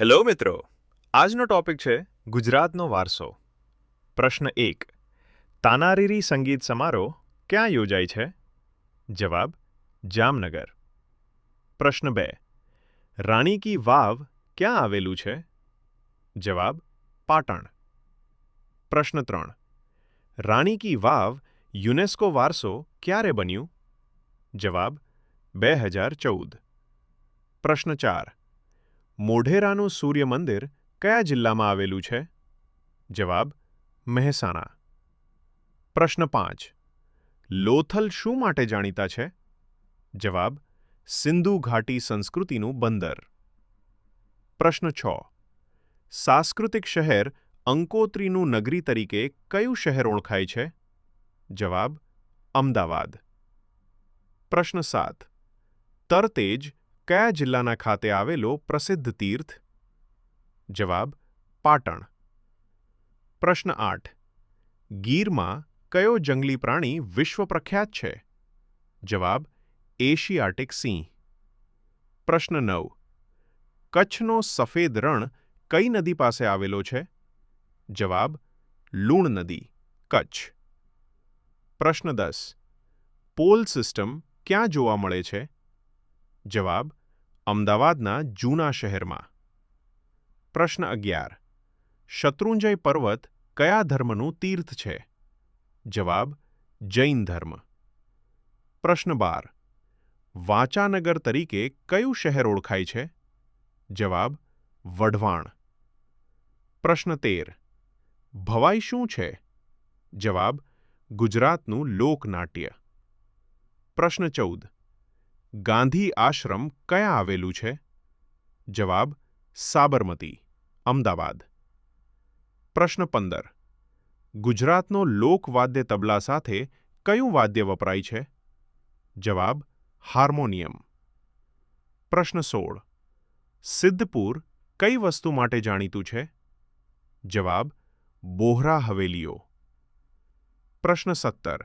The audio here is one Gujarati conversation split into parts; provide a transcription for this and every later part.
હેલો મિત્રો. આજનો ટોપિક છે ગુજરાતનો વારસો. પ્રશ્ન એક. તાનારીરી સંગીત સમારોહ ક્યાં યોજાય છે? જવાબ, જામનગર. પ્રશ્ન બે. રાણી કી વાવ ક્યાં આવેલું છે? જવાબ, પાટણ. પ્રશ્ન ત્રણ. રાણી કી વાવ યુનેસ્કો વારસો ક્યારે બન્યું? જવાબ, બે હજાર ચૌદ. પ્રશ્ન ચાર. મોઢેરાનું સૂર્ય મંદિર કયા જિલ્લામાં આવેલું છે? જવાબ, મહેસાણા. પ્રશ્ન પાંચ, લોથલ શું માટે જાણીતા છે? જવાબ, સિંધુ ઘાટી સંસ્કૃતિનું બંદર. પ્રશ્ન છ, સાંસ્કૃતિક શહેર અંકોત્રીનું નગરી તરીકે કયું શહેર ઓળખાય છે? જવાબ, અમદાવાદ. પ્રશ્ન સાત, તરતેજ કયા જિલ્લાના ખાતે આવેલો પ્રસિદ્ધ તીર્થ? જવાબ, પાટણ. પ્રશ્ન આઠ, ગીરમાં કયો જંગલી પ્રાણી વિશ્વ પ્રખ્યાત છે? જવાબ, એશિયાટિક સિંહ. પ્રશ્ન નવ, કચ્છનો સફેદ રણ કઈ નદી પાસે આવેલો છે? જવાબ, લૂણ નદી, કચ્છ. પ્રશ્ન દસ, પોલ સિસ્ટમ ક્યાં જોવા મળે છે? જવાબ અમદાવાદના જૂના શહેરમાં. પ્રશ્ન અગિયાર. શત્રુંજય પર્વત કયા ધર્મનું તીર્થ છે? જવાબ, જૈન ધર્મ. પ્રશ્ન બાર. વાંચાનગર તરીકે કયું શહેર ઓળખાય છે? જવાબ, વઢવાણ. પ્રશ્ન તેર. ભવાઈ શું છે? જવાબ, ગુજરાતનું લોકનાટ્ય. પ્રશ્ન ચૌદ. ગાંધી આશ્રમ કયા આવેલું છે? જવાબ, સાબરમતી, અમદાવાદ. પ્રશ્ન પંદર, ગુજરાતનો લોકવાદ્ય તબલા સાથે કયું વાદ્ય વપરાય છે? જવાબ, હાર્મોનિયમ. પ્રશ્ન સોળ, સિદ્ધપુર કઈ વસ્તુ માટે જાણીતું છે? જવાબ, બોહરા હવેલીઓ. પ્રશ્ન સત્તર,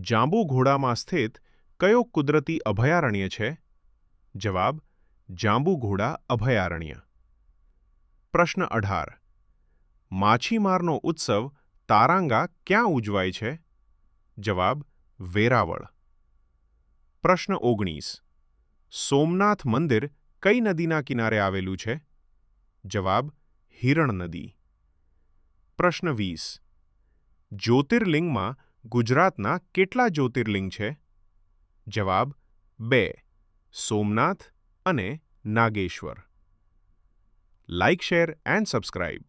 જાંબુઘોડામાં સ્થિત કયો કુદરતી અભયારણ્ય છે? જવાબ, જાંબુઘોડા અભયારણ્ય. પ્રશ્ન અઢાર. માછીમારનો ઉત્સવ તારાંગા ક્યાં ઉજવાય છે? જવાબ, વેરાવળ. પ્રશ્ન ઓગણીસ. સોમનાથ મંદિર કઈ નદીના કિનારે આવેલું છે? જવાબ, હિરણ નદી. પ્રશ્ન વીસ. જ્યોતિર્લિંગમાં ગુજરાતના કેટલા જ્યોતિર્લિંગ છે? જવાબ બે સોમનાથ અને Nageshwar. Like share and subscribe